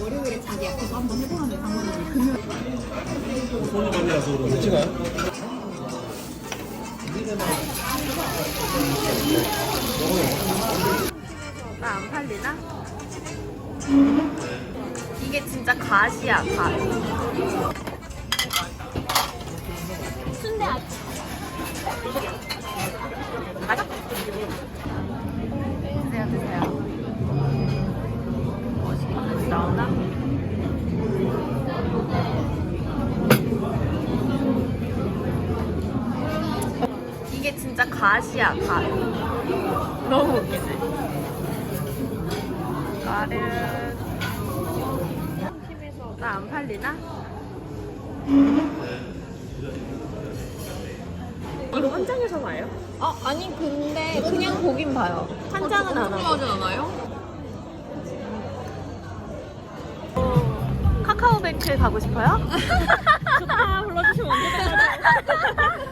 월요일에 자기 앞에서 한번 해보라는 장모님이 금요일 손이 많이 와서 그러네. 찍어요? 나안 팔리나? 이게 진짜 갓이야, 갓. 순대 아치. 진짜 갓이야, 갓. 너무 웃기지? 나를 나안 팔리나? 이거 한 장에서 봐요? 아 아니 근데 그냥 보긴 봐요 한 장은 안 하고 하진 않아요? 카카오뱅크 가고 싶어요? 좋다 불러주시면 언제든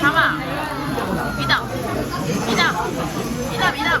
잠아 미담 미담 미담 미담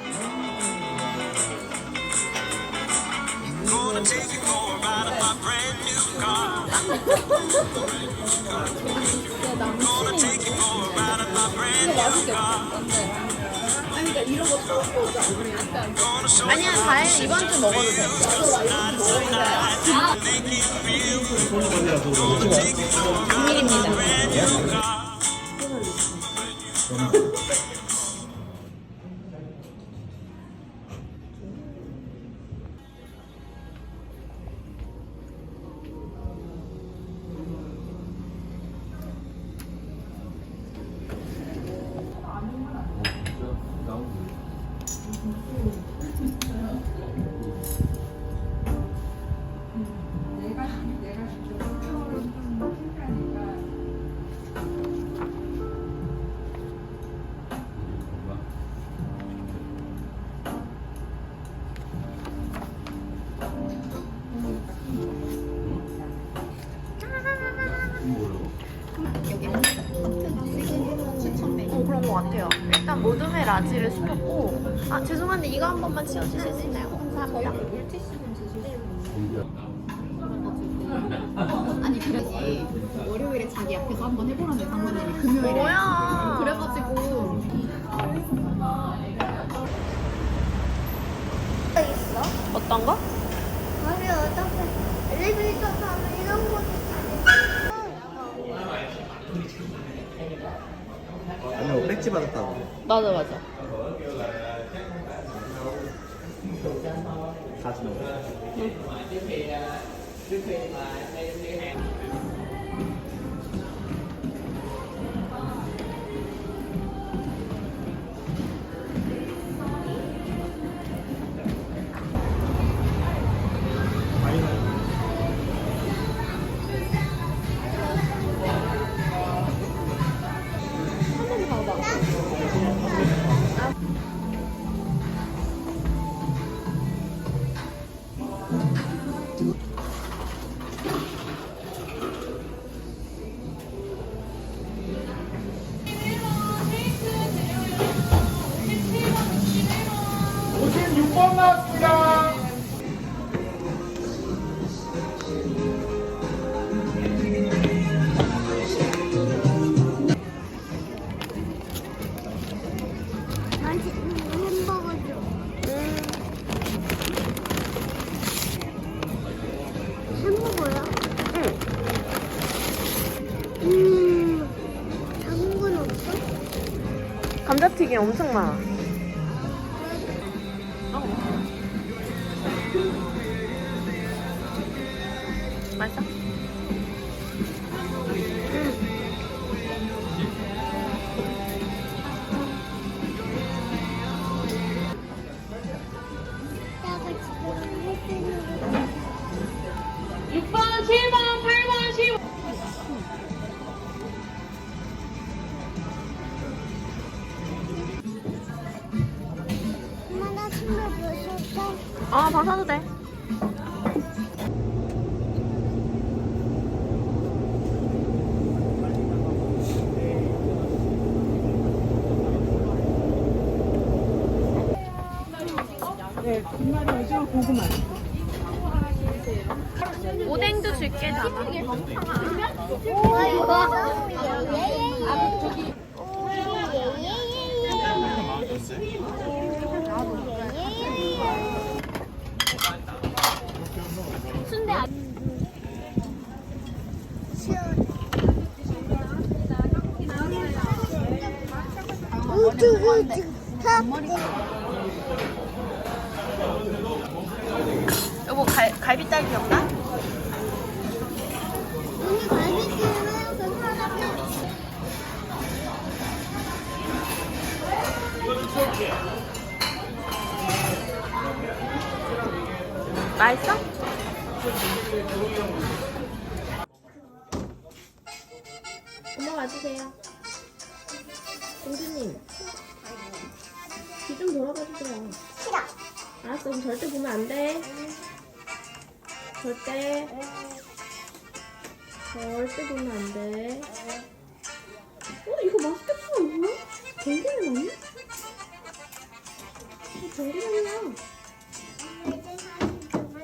아니야 다행히 이번 주 먹어도 돼. make you feel 손이 많이 와서 그러네. 비밀입니다 어 일단 모둠의 라지를 시켰고 아 죄송한데 이거 한 번만 치워주실 수 있나요? 감사합니다 아니 그래지 월요일에 자기 앞에서 한번 해보라는 장모님이 금요일에 뭐야 그래가지고 있어? 어떤 거? 아니 어떻게 엘리베이터 타면 이런 것도 아니요 백지 받았다고. 맞아 맞아. 다 주는 거 감자튀김 엄청 많아. 어. 맛있어? 아, 벗어도 돼. 오뎅도 줄게, 다. 와 이거 예예예. 아 저기. 순대 안. 우쭈 우쭈 탑. 여보, 갈, 갈비살 기억나? 언니 갈비찜은 괜찮았네. 맛있어? 엄마 와주세요. 공주님. 귀좀 돌아봐 주세요. 싫어. 알았어, 그럼 절대 보면 안 돼. 절대. 절대 보면 안 돼. 어, 이거 맛있겠다, 뭐야? 전기는 아니야? 어, 전기는이야.